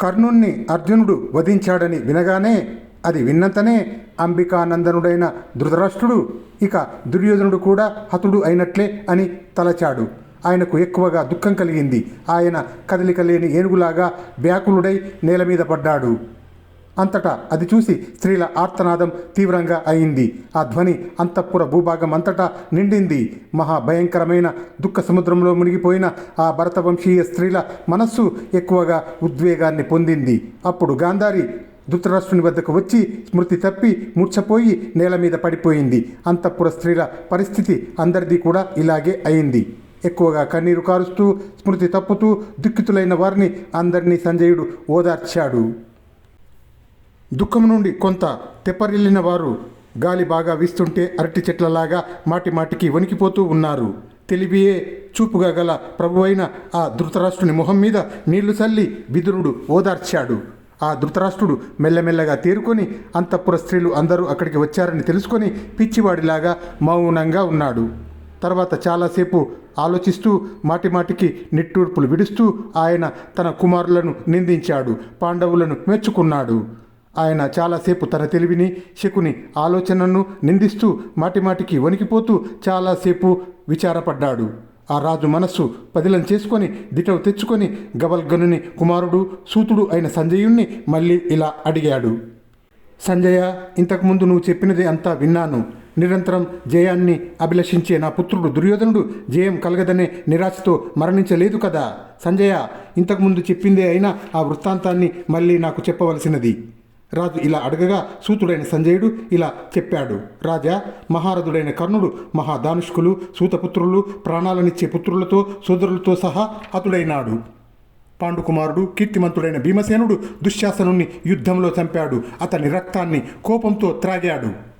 కర్ణుణ్ణి అర్జునుడు వధించాడని వినగానే అది విన్నంతనే అంబికానందనుడైన ధృతరాష్ట్రుడు ఇక దుర్యోధనుడు కూడా హతుడు అయినట్లే అని తలచాడు. ఆయనకు ఎక్కువగా దుఃఖం కలిగింది. ఆయన కదలిక లేని ఏనుగులాగా వ్యాకులుడై నేల మీద పడ్డాడు. అంతటా అది చూసి స్త్రీల ఆర్తనాదం తీవ్రంగా అయింది. ఆ ధ్వని అంతఃపుర భూభాగం అంతటా నిండింది. మహాభయంకరమైన దుఃఖ సముద్రంలో మునిగిపోయిన ఆ భరతవంశీయ స్త్రీల మనస్సు ఎక్కువగా ఉద్వేగాన్ని పొందింది. అప్పుడు గాంధారి ధృతరాష్ట్రుని వద్దకు వచ్చి స్మృతి తప్పి ముడ్చపోయి నేల మీద పడిపోయింది. అంతఃపుర స్త్రీల పరిస్థితి అందరిది కూడా ఇలాగే అయింది. ఎక్కువగా కన్నీరు కారుస్తూ స్మృతి తప్పుతూ దుఃఖితులైన వారిని అందరినీ సంజయుడు ఓదార్చాడు. దుఃఖం నుండి కొంత తెప్పరిల్లిన వారు గాలి బాగా వీస్తుంటే అరటి చెట్లలాగా మాటి మాటికి వణికిపోతూ ఉన్నారు. తెలివియే చూపుగా గల ప్రభువైన ఆ ధృతరాష్ట్రుని మొహం మీద నీళ్ళు చల్లి బిదురుడు ఓదార్చాడు. ఆ ధృతరాష్ట్రుడు మెల్లమెల్లగా తేరుకొని అంతఃపుర స్త్రీలు అందరూ అక్కడికి వచ్చారని తెలుసుకొని పిచ్చివాడిలాగా మౌనంగా ఉన్నాడు. తర్వాత చాలాసేపు ఆలోచిస్తూ మాటిమాటికి నిట్టూర్పులు విడుస్తూ ఆయన తన కుమారులను నిందించాడు పాండవులను మెచ్చుకున్నాడు. ఆయన చాలాసేపు తన తెలివిని శకుని ఆలోచనను నిందిస్తూ మాటిమాటికి వణికిపోతూ చాలాసేపు విచారపడ్డాడు. ఆ రాజు మనస్సు పదిలం చేసుకొని దిటవు తెచ్చుకొని గవల్గనుని కుమారుడు సూతుడు అయిన సంజయుణ్ణి మళ్ళీ ఇలా అడిగాడు. సంజయ ఇంతకుముందు నువ్వు చెప్పినది అంతా విన్నాను. నిరంతరం జయాన్ని అభిలషించే నా పుత్రుడు దుర్యోధనుడు జయం కలగదనే నిరాశతో మరణించలేదు కదా? సంజయ ఇంతకుముందు చెప్పిందే అయినా ఆ వృత్తాంతాన్ని మళ్ళీ నాకు చెప్పవలసినది. రాజు ఇలా అడగగా సూతుడైన సంజయుడు ఇలా చెప్పాడు. రాజా మహారథుడైన కర్ణుడు మహాదానుష్కులు సూతపుత్రులు ప్రాణాలనిచ్చే పుత్రులతో సోదరులతో సహా హతుడైనాడు. పాండుకుమారుడు కీర్తిమంతుడైన భీమసేనుడు దుశ్శాసనుణ్ణి యుద్ధంలో చంపాడు. అతని రక్తాన్ని కోపంతో త్రాగాడు.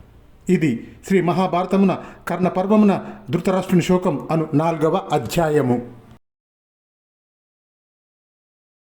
ఇది శ్రీ మహాభారతమున కర్ణపర్వమున ధృతరాష్ట్రుని శోకం అను నాల్గవ అధ్యాయము.